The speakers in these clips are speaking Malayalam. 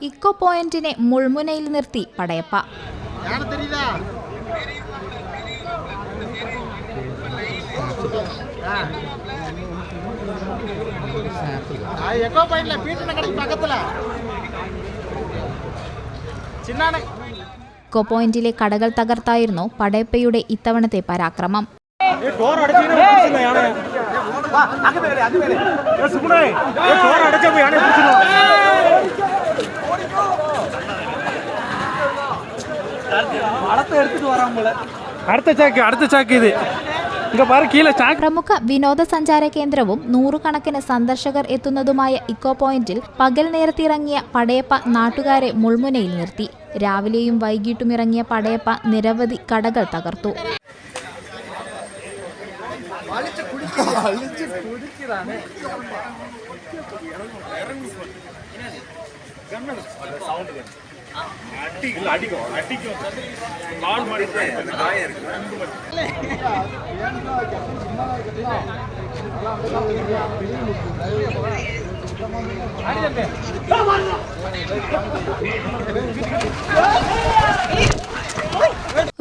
ഇക്കോ പോയിന്റിനെ മുൾമുനയിൽ നിർത്തി പടയപ്പ யானை தெரியுதா ஆ. ஆ, எக்கோ பாயிண்ட்ல பீட்டன கடைக்கு பக்கத்துல சின்னான ഇക്കോ പോയിന്റിലെ കടകൾ തകർത്തായിരുന്നു പടയപ്പയുടെ ഇത്തവണത്തെ പരാക്രമം அடுத்த അടുത്ത അടുത്ത ഇത് പ്രമുഖ വിനോദസഞ്ചാര കേന്ദ്രവും നൂറുകണക്കിന് സന്ദർശകർ എത്തുന്നതുമായ ഇക്കോ പോയിന്റിൽ പകൽ നേരത്തിറങ്ങിയ പടയപ്പ നാട്ടുകാരെ മുൾമുനയിൽ നിർത്തി രാവിലെയും വൈകിട്ടും ഇറങ്ങിയ പടയപ്പ നിരവധി കടകൾ തകർത്തു സൗണ്ട് அடிக்கும். அடிக்கும் அடிக்கும் நான் மட்டும் அடிதே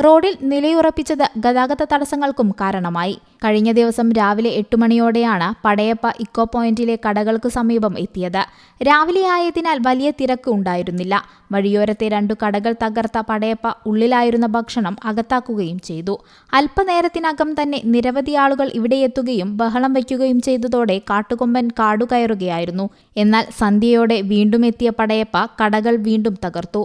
റോഡിൽ നിലയുറപ്പിച്ചത് ഗതാഗത തടസ്സങ്ങൾക്കും കാരണമായി. കഴിഞ്ഞ ദിവസം രാവിലെ എട്ട് മണിയോടെയാണ് പടയപ്പ ഇക്കോ പോയിന്റിലെ കടകൾക്ക് സമീപം എത്തിയത്. രാവിലെ ആയതിനാൽ വലിയ തിരക്ക് ഉണ്ടായിരുന്നില്ല. വഴിയോരത്തെ രണ്ടു കടകൾ തകർത്ത പടയപ്പ ഉള്ളിലായിരുന്ന ഭക്ഷണം അകത്താക്കുകയും ചെയ്തു. അല്പനേരത്തിനകം തന്നെ നിരവധി ആളുകൾ ഇവിടെ എത്തുകയും ബഹളം വയ്ക്കുകയും ചെയ്തതോടെ കാട്ടുകൊമ്പൻ കാടുകയറുകയായിരുന്നു. എന്നാൽ സന്ധ്യയോടെ വീണ്ടും എത്തിയ പടയപ്പ കടകൾ വീണ്ടും തകർത്തു.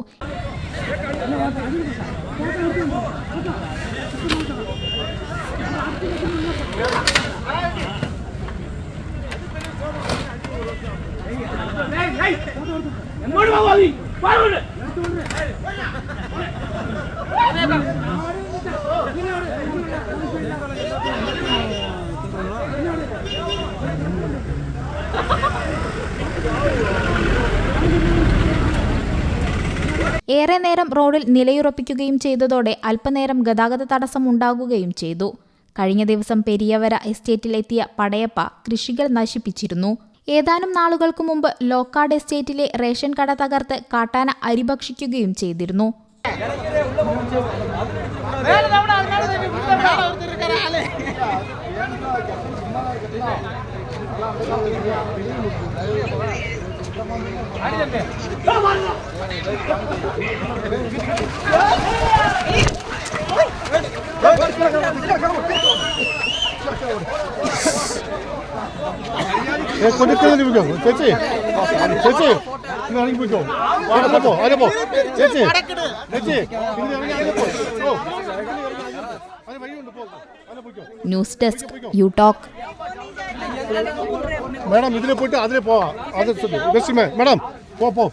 ഏറെ നേരം റോഡിൽ നിലയുറപ്പിക്കുകയും ചെയ്തതോടെ അല്പനേരം ഗതാഗത തടസ്സം ഉണ്ടാകുകയും ചെയ്തു. കഴിഞ്ഞ ദിവസം പെരിയവര എസ്റ്റേറ്റിലെത്തിയ പടയപ്പ കൃഷികൾ നശിപ്പിച്ചിരുന്നു. ഏതാനും നാളുകൾക്ക് മുമ്പ് ലോക്കാട് എസ്റ്റേറ്റിലെ റേഷൻ കട തകർത്ത് കാട്ടാന അരി ഭക്ഷിക്കുകയും ചെയ്തിരുന്നു കൊടുക്കുന്നതിന് പോയിക്കോ ചേച്ചി ചേച്ചി ഇറങ്ങി പോയിക്കോ അവിടെ പറ്റോ അതിലെ പോ ചേച്ചി ചേച്ചി news desk you talk madam ഇതിലെ പോയിട്ട് അതിലെ പോവാം അത് മേഡം പോ പോ